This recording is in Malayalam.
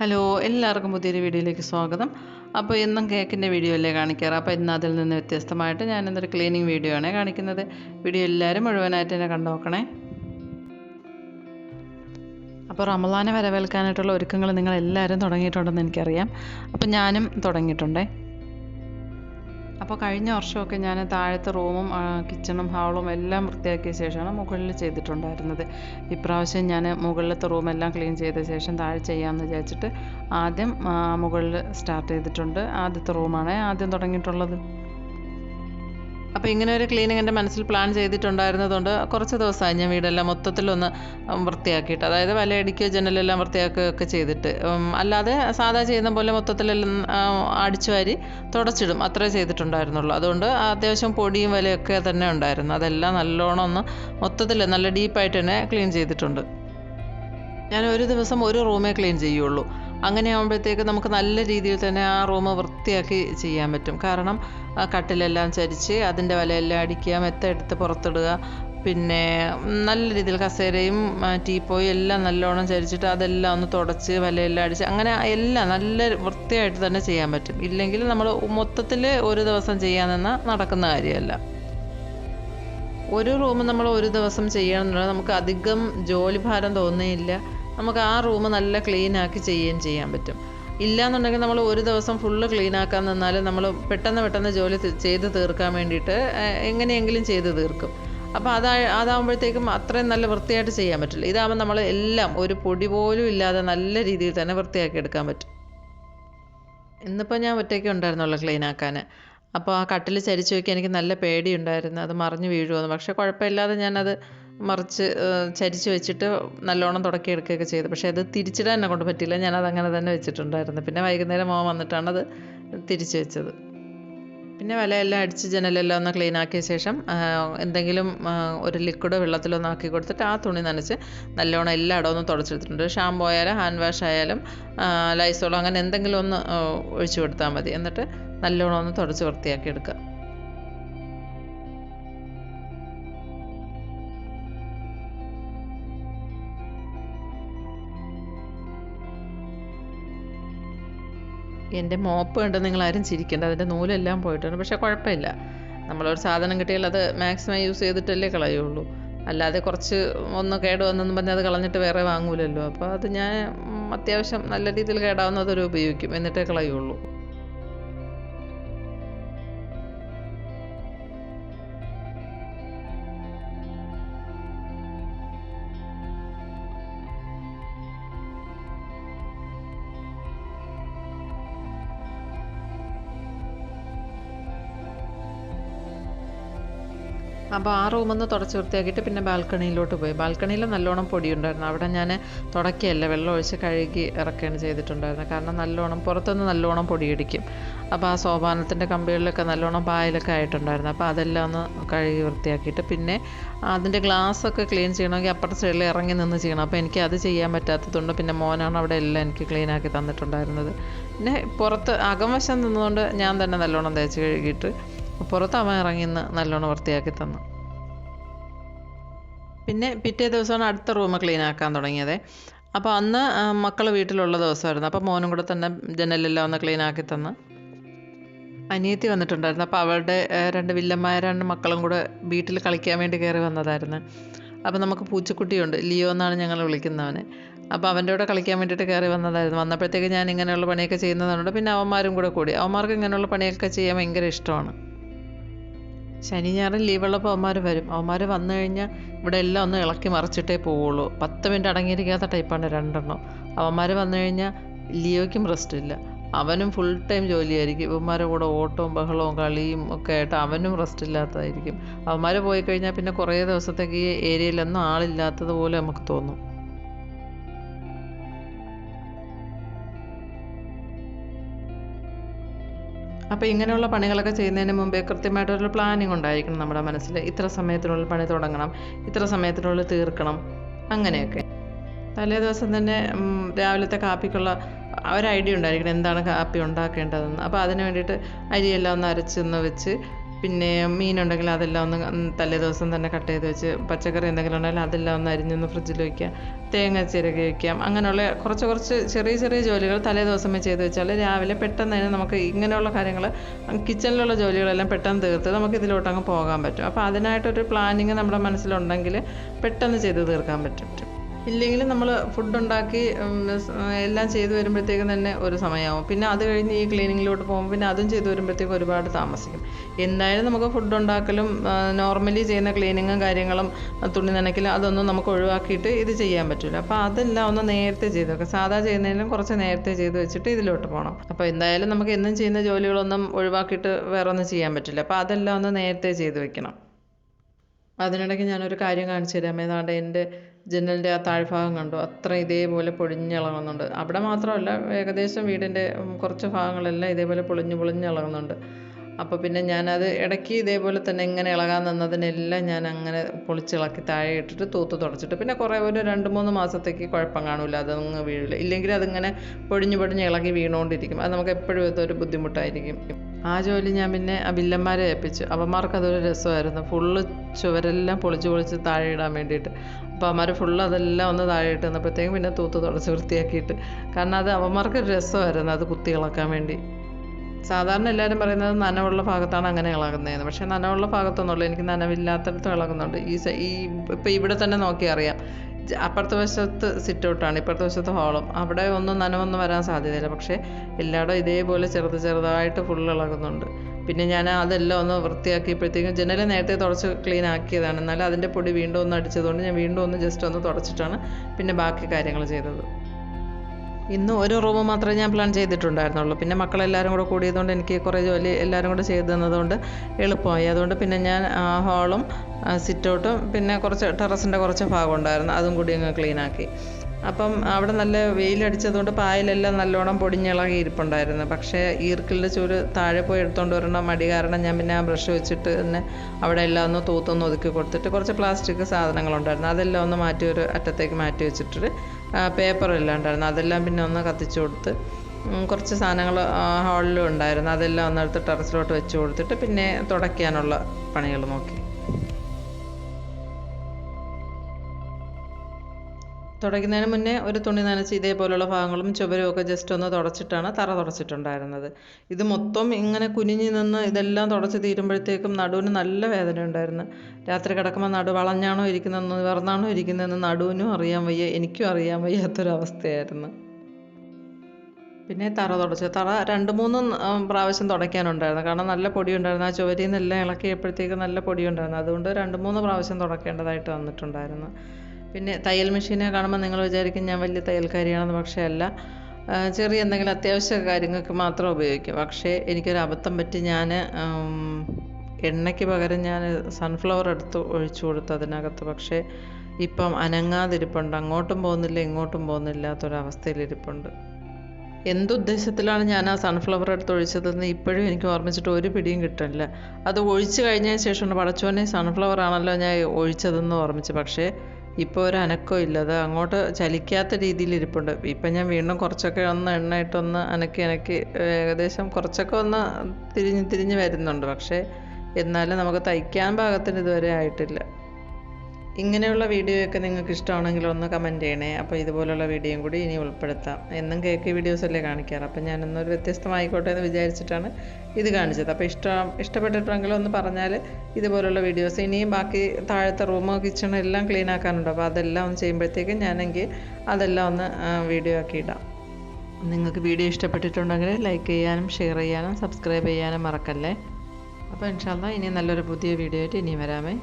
ഹലോ എല്ലാവർക്കും പുതിയൊരു വീഡിയോയിലേക്ക് സ്വാഗതം. അപ്പോൾ എന്നും കേക്കിന്റെ വീഡിയോ അല്ലേ കാണിക്കാറ്? അപ്പോൾ ഇന്ന് അതിൽ നിന്ന് വ്യത്യസ്തമായിട്ട് ഞാൻ ക്ലീനിങ് വീഡിയോ ആണ് കാണിക്കുന്നത്. വീഡിയോ എല്ലാവരും മുഴുവനായിട്ട് തന്നെ കണ്ടുനോക്കണേ അപ്പോൾ റമദാനെ വരവേൽക്കാനായിട്ടുള്ള ഒരുക്കങ്ങൾ നിങ്ങൾ എല്ലാവരും തുടങ്ങിയിട്ടുണ്ടെന്ന് എനിക്കറിയാം. അപ്പോൾ ഞാനും തുടങ്ങിയിട്ടുണ്ടേ. അപ്പോൾ കഴിഞ്ഞ വർഷമൊക്കെ ഞാൻ താഴത്തെ റൂമും കിച്ചണും ഹാളും എല്ലാം വൃത്തിയാക്കിയ ശേഷമാണ് മുകളിൽ ചെയ്തിട്ടുണ്ടായിരുന്നത്. ഇപ്രാവശ്യം ഞാൻ മുകളിലത്തെ റൂമെല്ലാം ക്ലീൻ ചെയ്ത ശേഷം താഴെ ചെയ്യാമെന്ന് വിചാരിച്ചിട്ട് ആദ്യം മുകളിൽ സ്റ്റാർട്ട് ചെയ്തിട്ടുണ്ട് ആദ്യത്തെ റൂമാണ് ആദ്യം തുടങ്ങിയിട്ടുള്ളത്. അപ്പോൾ ഇങ്ങനെ ഒരു ക്ലീനിങ് എന്റെ മനസ്സിൽ പ്ലാൻ ചെയ്തിട്ടുണ്ടായിരുന്നതുകൊണ്ട് കുറച്ച് ദിവസമായി ഞാൻ വീടെല്ലാം മൊത്തത്തിലൊന്ന് വൃത്തിയാക്കിയിട്ട് അതായത് വലയടിക്കുകയോ ജനലെല്ലാം വൃത്തിയാക്കുകയൊക്കെ ചെയ്തിട്ട് അല്ലാതെ സാധാ ചെയ്യുന്ന പോലെ മൊത്തത്തിലെല്ലാം അടിച്ചു വാരി തുടച്ചിടും. അത്രേ ചെയ്തിട്ടുണ്ടായിരുന്നുള്ളൂ. അതുകൊണ്ട് അത്യാവശ്യം പൊടിയും വലയൊക്കെ തന്നെ ഉണ്ടായിരുന്നു. അതെല്ലാം നല്ലോണം ഒന്ന് മൊത്തത്തിൽ നല്ല ഡീപ്പായിട്ട് തന്നെ ക്ലീൻ ചെയ്തിട്ടുണ്ട്. ഞാൻ ഒരു ദിവസം ഒരു റൂമേ ക്ലീൻ ചെയ്യുള്ളൂ. അങ്ങനെ ആകുമ്പോഴത്തേക്ക് നമുക്ക് നല്ല രീതിയിൽ തന്നെ ആ റൂം വൃത്തിയാക്കി ചെയ്യാൻ പറ്റും. കാരണം ആ കട്ടിലെല്ലാം ചരിച്ച് അതിന്റെ വലയെല്ലാം അടിക്കുക മെത്ത എടുത്ത് പുറത്തിടുക പിന്നെ നല്ല രീതിയിൽ കസേരയും ടീപ്പോയും എല്ലാം നല്ലോണം ചരിച്ചിട്ട് അതെല്ലാം ഒന്ന് തുടച്ച് വലയെല്ലാം അടിച്ച് അങ്ങനെ എല്ലാം നല്ല വൃത്തിയായിട്ട് തന്നെ ചെയ്യാൻ പറ്റും. ഇല്ലെങ്കിൽ നമ്മൾ മൊത്തത്തിൽ ഒരു ദിവസം ചെയ്യാൻ നിന്നാൽ നടക്കുന്ന കാര്യമല്ല. ഒരു റൂം നമ്മൾ ഒരു ദിവസം ചെയ്യണമെന്നുണ്ടെങ്കിൽ നമുക്ക് അധികം ജോലി ഭാരം തോന്നുകയില്ല. നമുക്ക് ആ റൂം നല്ല ക്ലീൻ ആക്കി ചെയ്യുകയും ചെയ്യാൻ പറ്റും. ഇല്ലാന്നുണ്ടെങ്കിൽ നമ്മൾ ഒരു ദിവസം ഫുള്ള് ക്ലീൻ ആക്കാൻ നിന്നാൽ നമ്മൾ പെട്ടെന്ന് പെട്ടെന്ന് ജോലി ചെയ്ത് തീർക്കാൻ വേണ്ടിയിട്ട് എങ്ങനെയെങ്കിലും ചെയ്ത് തീർക്കും. അപ്പോൾ അതാ അതാകുമ്പോഴത്തേക്കും അത്രയും നല്ല വൃത്തിയായിട്ട് ചെയ്യാൻ പറ്റില്ല. ഇതാകുമ്പോൾ നമ്മൾ എല്ലാം ഒരു പൊടി പോലും ഇല്ലാതെ നല്ല രീതിയിൽ തന്നെ വൃത്തിയാക്കി എടുക്കാൻ പറ്റും. ഇന്നിപ്പോൾ ഞാൻ ഒറ്റയ്ക്ക് ഉണ്ടായിരുന്നുള്ളൂ ക്ലീൻ ആക്കാൻ. അപ്പോൾ ആ കട്ടിൽ ചരിച്ചു വയ്ക്കാൻ എനിക്ക് നല്ല പേടിയുണ്ടായിരുന്നു. അത് മറിഞ്ഞ് വീഴുമെന്ന് പക്ഷേ കുഴപ്പമില്ലാതെ ഞാനത് മറിച്ച് ചരിച്ച് വെച്ചിട്ട് നല്ലോണം തുടക്കി എടുക്കുകയൊക്കെ ചെയ്തു. പക്ഷേ അത് തിരിച്ചിടാൻ എന്നെ കൊണ്ട് പറ്റിയില്ല. ഞാനത് അങ്ങനെ തന്നെ വെച്ചിട്ടുണ്ടായിരുന്നു. പിന്നെ വൈകുന്നേരം മോൻ വന്നിട്ടാണ് അത് തിരിച്ച് വെച്ചത്. പിന്നെ വലയെല്ലാം അടിച്ച് ജനലെല്ലാം ഒന്ന് ക്ലീൻ ആക്കിയ ശേഷം എന്തെങ്കിലും ഒരു ലിക്വിഡ് വെള്ളത്തിലൊന്ന് ആക്കി കൊടുത്തിട്ട് ആ തുണി നനച്ച് നല്ലോണം എല്ലായിടവും ഒന്ന് തുടച്ചെടുത്തിട്ടുണ്ട്. ഷാമ്പു ആയാലും ഹാൻഡ് വാഷ് ആയാലും ലൈസോളോ അങ്ങനെ എന്തെങ്കിലും ഒന്ന് ഒഴിച്ചു കൊടുത്താൽ മതി. എന്നിട്ട് നല്ലോണം ഒന്ന് തുടച്ച് വൃത്തിയാക്കി എടുക്കുക. എന്റെ മോപ്പ് കണ്ട് നിങ്ങൾ ആരും ചിരിക്കേണ്ട. അതിന്റെ നൂലെല്ലാം പോയിട്ടുണ്ട്. പക്ഷേ കുഴപ്പമില്ല. നമ്മളൊരു സാധനം കിട്ടിയാൽ അത് മാക്സിമം യൂസ് ചെയ്തിട്ടല്ലേ കളയുള്ളൂ. അല്ലാതെ കുറച്ച് ഒന്ന് കേട് വന്നെന്ന് പറഞ്ഞാൽ അത് കളഞ്ഞിട്ട് വേറെ വാങ്ങൂലല്ലോ. അപ്പോൾ അത് ഞാൻ അത്യാവശ്യം നല്ല രീതിയിൽ കേടാവുന്നതൊരു ഉപയോഗിക്കും. എന്നിട്ടേ കളയുള്ളൂ. അപ്പോൾ ആ റൂമൊന്ന് തുടച്ച് വൃത്തിയാക്കിയിട്ട് പിന്നെ ബാൽക്കണിയിലോട്ട് പോയി. ബാൽക്കണിയിൽ നല്ലോണം പൊടിയുണ്ടായിരുന്നു. അവിടെ ഞാൻ തുടക്കിയല്ല വെള്ളം ഒഴിച്ച് കഴുകി ഇറക്കുകയാണ് ചെയ്തിട്ടുണ്ടായിരുന്നത്. കാരണം നല്ലോണം പുറത്തുനിന്ന് നല്ലോണം പൊടിയടിക്കും. അപ്പോൾ ആ സോപാനത്തിന്റെ കമ്പികളിലൊക്കെ നല്ലോണം പായലൊക്കെ ആയിട്ടുണ്ടായിരുന്നു. അപ്പോൾ അതെല്ലാം ഒന്ന് കഴുകി വൃത്തിയാക്കിയിട്ട് പിന്നെ അതിന്റെ ഗ്ലാസ്സൊക്കെ ക്ലീൻ ചെയ്യണമെങ്കിൽ അപ്പുറത്തെ സൈഡിൽ ഇറങ്ങി നിന്ന് ചെയ്യണം. അപ്പോൾ എനിക്ക് അത് ചെയ്യാൻ പറ്റാത്തതുകൊണ്ട് പിന്നെ മോനാണ് അവിടെ എല്ലാം എനിക്ക് ക്ലീൻ ആക്കി തന്നിട്ടുണ്ടായിരുന്നത്. പിന്നെ പുറത്ത് അകംവശം നിന്നുകൊണ്ട് ഞാൻ തന്നെ നല്ലോണം തേച്ച് കഴുകിയിട്ട് പുറത്ത് അവൻ ഇറങ്ങി നിന്ന് നല്ലോണം വൃത്തിയാക്കി തന്നു. പിന്നെ പിറ്റേ ദിവസമാണ് അടുത്ത റൂം ക്ലീൻ ആക്കാൻ തുടങ്ങിയത്. അപ്പോൾ അന്ന് മക്കൾ വീട്ടിലുള്ള ദിവസമായിരുന്നു. അപ്പോൾ മോനും കൂടെ തന്നെ ജനലെല്ലാം ഒന്ന് ക്ലീൻ ആക്കി തന്ന്. അനിയത്തി വന്നിട്ടുണ്ടായിരുന്നു. അപ്പോൾ അവളുടെ രണ്ട് വില്ലന്മാർ രണ്ട് മക്കളും കൂടെ വീട്ടിൽ കളിക്കാൻ വേണ്ടി കയറി വന്നതായിരുന്നു. അപ്പോൾ നമുക്ക് പൂച്ചക്കുട്ടിയുണ്ട്. ലിയോ എന്നാണ് ഞങ്ങൾ വിളിക്കുന്നവനെ. അപ്പോൾ അവന്റെ കൂടെ കളിക്കാൻ വേണ്ടിയിട്ട് കയറി വന്നതായിരുന്നു. വന്നപ്പോഴത്തേക്ക് ഞാൻ ഇങ്ങനെയുള്ള പണിയൊക്കെ ചെയ്യുന്നതുകൊണ്ട് പിന്നെ അവന്മാരും കൂടെ കൂടി. അവന്മാർക്ക് ഇങ്ങനെയുള്ള പണിയൊക്കെ ചെയ്യാൻ ഭയങ്കര ഇഷ്ടമാണ്. ശനി ഞായറും ലീവുള്ളപ്പോൾ അവന്മാർ വരും. അവന്മാർ വന്നു കഴിഞ്ഞാൽ ഇവിടെ എല്ലാം ഒന്ന് ഇളക്കി മറിച്ചിട്ടേ പോവുള്ളൂ. പത്ത് മിനിറ്റ് അടങ്ങിയിരിക്കാത്ത ടൈപ്പാണ് രണ്ടെണ്ണം. അവന്മാർ വന്നു കഴിഞ്ഞാൽ ലിയോയ്ക്കും റെസ്റ്റ് ഇല്ല. അവനും ഫുൾ ടൈം ജോലിയായിരിക്കും. ഇവന്മാരുടെ കൂടെ ഓട്ടവും ബഹളവും കളിയും ഒക്കെ ആയിട്ട് അവനും റെസ്റ്റ് ഇല്ലാത്തതായിരിക്കും. അവന്മാർ പോയി കഴിഞ്ഞാൽ പിന്നെ കുറേ ദിവസത്തേക്ക് ഈ ഏരിയയിലൊന്നും ആളില്ലാത്തതുപോലെ നമുക്ക് തോന്നും. അപ്പോൾ ഇങ്ങനെയുള്ള പണികളൊക്കെ ചെയ്യുന്നതിന് മുമ്പേ കൃത്യമായിട്ടൊരു പ്ലാനിങ് ഉണ്ടായിരിക്കണം നമ്മുടെ മനസ്സിൽ. ഇത്ര സമയത്തിനുള്ളിൽ പണി തുടങ്ങണം ഇത്ര സമയത്തിനുള്ളിൽ തീർക്കണം അങ്ങനെയൊക്കെ. തലേ ദിവസം തന്നെ രാവിലത്തെ കാപ്പിക്കുള്ള ഒരു ഐഡിയ ഉണ്ടായിരിക്കണം എന്താണ് കാപ്പി ഉണ്ടാക്കേണ്ടതെന്ന്. അപ്പോൾ അതിന് വേണ്ടിയിട്ട് അരിയെല്ലാം ഒന്ന് അരച്ചൊന്ന് വെച്ച് പിന്നെ മീനുണ്ടെങ്കിൽ അതെല്ലാം ഒന്ന് തലേ ദിവസം തന്നെ കട്ട് ചെയ്ത് വെച്ച് പച്ചക്കറി എന്തെങ്കിലും ഉണ്ടെങ്കിൽ അതെല്ലാം ഒന്ന് അരിഞ്ഞൊന്ന് ഫ്രിഡ്ജിൽ വയ്ക്കുക തേങ്ങ ചിരകി വയ്ക്കാം അങ്ങനെയുള്ള കുറച്ച് കുറച്ച് ചെറിയ ചെറിയ ജോലികൾ തലേ ദിവസമേ ചെയ്ത് വെച്ചാൽ രാവിലെ പെട്ടെന്ന് തന്നെ നമുക്ക് ഇങ്ങനെയുള്ള കാര്യങ്ങൾ കിച്ചണിലുള്ള ജോലികളെല്ലാം പെട്ടെന്ന് തീർത്ത് നമുക്ക് ഇതിലോട്ടങ്ങ് പോകാൻ പറ്റും. അപ്പോൾ അതിനായിട്ടൊരു പ്ലാനിങ് നമ്മുടെ മനസ്സിലുണ്ടെങ്കിൽ പെട്ടെന്ന് ചെയ്ത് തീർക്കാൻ പറ്റും. ഇല്ലെങ്കിൽ നമ്മൾ ഫുഡ് ഉണ്ടാക്കി എല്ലാം ചെയ്തു വരുമ്പോഴത്തേക്കും തന്നെ ഒരു സമയമാവും പിന്നെ അത് കഴിഞ്ഞ് ഈ ക്ലീനിങ്ങിലോട്ട് പോകുമ്പോൾ പിന്നെ അതും ചെയ്തു വരുമ്പോഴത്തേക്കും ഒരുപാട് താമസിക്കും. എന്തായാലും നമുക്ക് ഫുഡ് ഉണ്ടാക്കലും നോർമലി ചെയ്യുന്ന ക്ലീനിങ്ങും കാര്യങ്ങളും തുണി നനയ്ക്കലും അതൊന്നും നമുക്ക് ഒഴിവാക്കിയിട്ട് ഇത് ചെയ്യാൻ പറ്റില്ല അപ്പോൾ അതെല്ലാം ഒന്ന് നേരത്തെ ചെയ്ത് വെക്കാം. സാധാ ചെയ്യുന്നതിലും കുറച്ച് നേരത്തെ ചെയ്ത് വെച്ചിട്ട് ഇതിലോട്ട് പോകണം അപ്പോൾ എന്തായാലും നമുക്ക് എന്നും ചെയ്യുന്ന ജോലികളൊന്നും ഒഴിവാക്കിയിട്ട് വേറെ ഒന്നും ചെയ്യാൻ പറ്റില്ല. അപ്പോൾ അതെല്ലാം ഒന്ന് നേരത്തെ ചെയ്ത് വെക്കണം. അതിനിടയ്ക്ക് ഞാനൊരു കാര്യം കാണിച്ചു തരാം. ഏതാണ്ട് എന്റെ ജനലിന്റെ ആ താഴ്ഭാഗം കണ്ടോ. അത്ര ഇതേപോലെ പൊളിഞ്ഞിളകുന്നുണ്ട് അവിടെ മാത്രമല്ല ഏകദേശം വീടിന്റെ കുറച്ച് ഭാഗങ്ങളെല്ലാം ഇതേപോലെ പൊളിഞ്ഞ് പൊളിഞ്ഞിളകുന്നുണ്ട് അപ്പോൾ പിന്നെ ഞാനത് ഇടയ്ക്ക് ഇതേപോലെ തന്നെ എങ്ങനെ ഇളകാൻ നിന്നതിനെല്ലാം ഞാൻ അങ്ങനെ പൊളിച്ചിളക്കി താഴെ ഇട്ടിട്ട് തൂത്ത് തുടച്ചിട്ട്. പിന്നെ കുറേ ഒരു രണ്ട് മൂന്ന് മാസത്തേക്ക് കുഴപ്പം കാണില്ല. അതങ്ങ് വീഴില്ല. ഇല്ലെങ്കിൽ അതിങ്ങനെ പൊടിഞ്ഞ് പൊടിഞ്ഞ് ഇളകി വീണുകൊണ്ടിരിക്കും. അത് നമുക്ക് എപ്പോഴും ഇതൊരു ബുദ്ധിമുട്ടായിരിക്കും. ആ ജോലി ഞാൻ പിന്നെ ആ വില്ലന്മാരെ ഏൽപ്പിച്ചു. അവന്മാർക്ക് അതൊരു രസമായിരുന്നു. ഫുള്ള് ചുവരെല്ലാം പൊളിച്ച് പൊളിച്ച് താഴെ ഇടാൻ വേണ്ടിയിട്ട്. അപ്പോൾ അവന്മാർ അതെല്ലാം ഒന്ന് താഴെ ഇട്ട് തന്നപ്പോഴത്തേക്കും പിന്നെ തൂത്ത് തുടച്ച് വൃത്തിയാക്കിയിട്ട്. കാരണം അത് അവന്മാർക്ക് ഒരു രസമായിരുന്നു അത് കുത്തി ഇളക്കാൻ വേണ്ടി. സാധാരണ എല്ലാവരും പറയുന്നത് നനവുള്ള ഭാഗത്താണ് അങ്ങനെ ഇളകുന്നതെന്ന്. പക്ഷേ നനവുള്ള ഭാഗത്തൊന്നുമില്ല എനിക്ക് നനവില്ലാത്തടത്തും ഇളകുന്നുണ്ട്. ഈ ഈ ഇവിടെ തന്നെ നോക്കി അറിയാം. അപ്പുറത്തെ വശത്ത് സിറ്റ് ഔട്ടാണ് ഇപ്പുറത്തെ വശത്ത് ഹോളും അവിടെ ഒന്നും നനവൊന്നും വരാൻ സാധ്യതയില്ല. പക്ഷേ എല്ലായിടും ഇതേപോലെ ചെറുത് ചെറുതായിട്ട് ഫുൾ ഇളകുന്നുണ്ട്. പിന്നെ ഞാൻ അതെല്ലാം ഒന്ന് വൃത്തിയാക്കിയപ്പോഴത്തേക്കും ജനൽ നേരത്തെ തുടച്ച് ക്ലീൻ ആക്കിയതാണ്. എന്നാലും അതിന്റെ പൊടി വീണ്ടും ഒന്ന് അടിച്ചതുകൊണ്ട് ഞാൻ വീണ്ടും ഒന്ന് ജസ്റ്റ് ഒന്ന് തുടച്ചിട്ടാണ് പിന്നെ ബാക്കി കാര്യങ്ങൾ ചെയ്തത്. ഇന്ന് ഒരു റൂം മാത്രമേ ഞാൻ പ്ലാൻ ചെയ്തിട്ടുണ്ടായിരുന്നുള്ളൂ. പിന്നെ മക്കളെല്ലാവരും കൂടെ കൂടിയതുകൊണ്ട് എനിക്ക് കുറേ ജോലി എല്ലാവരും കൂടെ ചെയ്ത് തന്നതുകൊണ്ട് എളുപ്പമായി. അതുകൊണ്ട് പിന്നെ ഞാൻ ഹാളും സിറ്റൗട്ടും പിന്നെ കുറച്ച് ടെറസിന്റെ കുറച്ച് ഭാഗം ഉണ്ടായിരുന്നു. അതും കൂടി അങ്ങ് ക്ലീൻ ആക്കി. അപ്പം അവിടെ നല്ല വെയിലടിച്ചതുകൊണ്ട് പായലെല്ലാം നല്ലോണം പൊടിഞ്ഞിളകി ഇരിപ്പുണ്ടായിരുന്നു. പക്ഷേ ഈർക്കിലിന്റെ ചൂര് താഴെ പോയി എടുത്തുകൊണ്ട് വരണം മടി കാരണം ഞാൻ പിന്നെ ആ ബ്രഷ് വെച്ചിട്ട് തന്നെ അവിടെ എല്ലാം ഒന്ന് തൂത്തൊന്ന് ഒതുക്കി കൊടുത്തിട്ട് കുറച്ച് പ്ലാസ്റ്റിക് സാധനങ്ങളുണ്ടായിരുന്നു. അതെല്ലാം ഒന്ന് മാറ്റി ഒരു അറ്റത്തേക്ക് മാറ്റി വെച്ചിട്ട് പേപ്പറെല്ലാം ഉണ്ടായിരുന്നു. അതെല്ലാം പിന്നെ ഒന്ന് കത്തിച്ചു കൊടുത്ത് കുറച്ച് സാധനങ്ങൾ ഹാളിലും ഉണ്ടായിരുന്നു. അതെല്ലാം ഒന്ന് എടുത്ത് ടെറസിലോട്ട് വെച്ച് കൊടുത്തിട്ട് പിന്നെ തുടയ്ക്കാനുള്ള പണികൾ നോക്കി. തുടയ്ക്കുന്നതിന് മുന്നേ ഒരു തുണി നനച്ച് ഇതേപോലുള്ള ഭാഗങ്ങളും ചുവരും ഒക്കെ ജസ്റ്റ് ഒന്ന് തുടച്ചിട്ടാണ് തറ തുടച്ചിട്ടുണ്ടായിരുന്നത്. ഇത് മൊത്തം ഇങ്ങനെ കുനിഞ്ഞു നിന്ന് ഇതെല്ലാം തുടച്ച് തീരുമ്പോഴത്തേക്കും നടുവിന് നല്ല വേദന ഉണ്ടായിരുന്നു. രാത്രി കിടക്കുമ്പോൾ നടു വളഞ്ഞാണോ ഇരിക്കുന്നതെന്ന് നിവർന്നാണോ ഇരിക്കുന്നതെന്ന് നടുവിനും അറിയാൻ വയ്യ എനിക്കും അറിയാൻ വയ്യാത്തൊരവസ്ഥയായിരുന്നു. പിന്നെ തറ തുടച്ചു. തറ രണ്ട് മൂന്ന് പ്രാവശ്യം തുടയ്ക്കാനുണ്ടായിരുന്നു. കാരണം നല്ല പൊടി ഉണ്ടായിരുന്നു ആ ചുവരിൽ നിന്നെല്ലാം ഇളക്കിയപ്പോഴത്തേക്ക് നല്ല പൊടി ഉണ്ടായിരുന്നു അതുകൊണ്ട് രണ്ട് മൂന്ന് പ്രാവശ്യം തുടക്കേണ്ടതായിട്ട് വന്നിട്ടുണ്ടായിരുന്നു. പിന്നെ തയ്യൽ മെഷീനെ കാണുമ്പോൾ നിങ്ങൾ വിചാരിക്കും ഞാൻ വലിയ തയ്യൽക്കാരിയാണെന്ന് പക്ഷേ അല്ല. ചെറിയ എന്തെങ്കിലും അത്യാവശ്യ കാര്യങ്ങൾക്ക് മാത്രം ഉപയോഗിക്കും. പക്ഷേ എനിക്കൊരു അബദ്ധം പറ്റി ഞാൻ എണ്ണയ്ക്ക് പകരം ഞാൻ സൺഫ്ലവർ എടുത്ത് ഒഴിച്ചു കൊടുത്തു അതിനകത്ത്. പക്ഷേ ഇപ്പം അനങ്ങാതിരിപ്പുണ്ട്. അങ്ങോട്ടും പോകുന്നില്ല ഇങ്ങോട്ടും പോകുന്നില്ലാത്തൊരവസ്ഥയിലിരിപ്പുണ്ട്. എന്തുദ്ദേശത്തിലാണ് ഞാൻ ആ സൺഫ്ലവർ എടുത്ത് ഒഴിച്ചതെന്ന് ഇപ്പോഴും എനിക്ക് ഓർമ്മിച്ചിട്ട് ഒരു പിടിയും കിട്ടില്ല അത് ഒഴിച്ചു കഴിഞ്ഞതിന് ശേഷമാണ് പടച്ചോനെ സൺഫ്ലവർ ആണല്ലോ ഞാൻ ഒഴിച്ചതെന്ന് ഓർമ്മിച്ച് പക്ഷേ ഇപ്പോൾ ഒരു അനക്കവും ഇല്ല. അത് അങ്ങോട്ട് ചലിക്കാത്ത രീതിയിൽ ഇരിപ്പുണ്ട്. ഇപ്പം ഞാൻ വീണ്ടും കുറച്ചൊക്കെ ഒന്ന് എണ്ണയിട്ടൊന്ന് അനക്കി അനക്കി ഏകദേശം കുറച്ചൊക്കെ ഒന്ന് തിരിഞ്ഞ് തിരിഞ്ഞ് വരുന്നുണ്ട്. പക്ഷേ എന്നാലും നമുക്ക് തയ്ക്കാൻ പാകത്തിന് ഇതുവരെ ആയിട്ടില്ല. ഇങ്ങനെയുള്ള വീഡിയോയൊക്കെ നിങ്ങൾക്ക് ഇഷ്ടമാണെങ്കിൽ ഒന്ന് കമന്റ് ചെയ്യണേ. അപ്പോൾ ഇതുപോലുള്ള വീഡിയോയും കൂടി ഇനി ഉൾപ്പെടുത്താം. എന്നും കേക്ക് വീഡിയോസ് അല്ലേ കാണിക്കാറ്. അപ്പോൾ ഞാനൊന്നൊരു വ്യത്യസ്തമായിക്കോട്ടെ എന്ന് വിചാരിച്ചിട്ടാണ് ഇത് കാണിച്ചത്. അപ്പോൾ ഇഷ്ടം ഇഷ്ടപ്പെട്ടിട്ടുണ്ടെങ്കിൽ ഒന്ന് പറഞ്ഞാൽ ഇതുപോലുള്ള വീഡിയോസ് ഇനിയും ബാക്കി താഴത്തെ റൂമോ കിച്ചണോ എല്ലാം ക്ലീൻ ആക്കാനുണ്ട്. അപ്പോൾ അതെല്ലാം ഒന്ന് ചെയ്യുമ്പോഴത്തേക്കും ഞാനെങ്കിൽ അതെല്ലാം ഒന്ന് വീഡിയോ ആക്കി ഇടാം. നിങ്ങൾക്ക് വീഡിയോ ഇഷ്ടപ്പെട്ടിട്ടുണ്ടെങ്കിൽ ലൈക്ക് ചെയ്യാനും ഷെയർ ചെയ്യാനും സബ്സ്ക്രൈബ് ചെയ്യാനും മറക്കല്ലേ? അപ്പോൾ ഇൻഷാല്ല ഇനി നല്ലൊരു പുതിയ വീഡിയോ ആയിട്ട് ഇനിയും വരാമേ.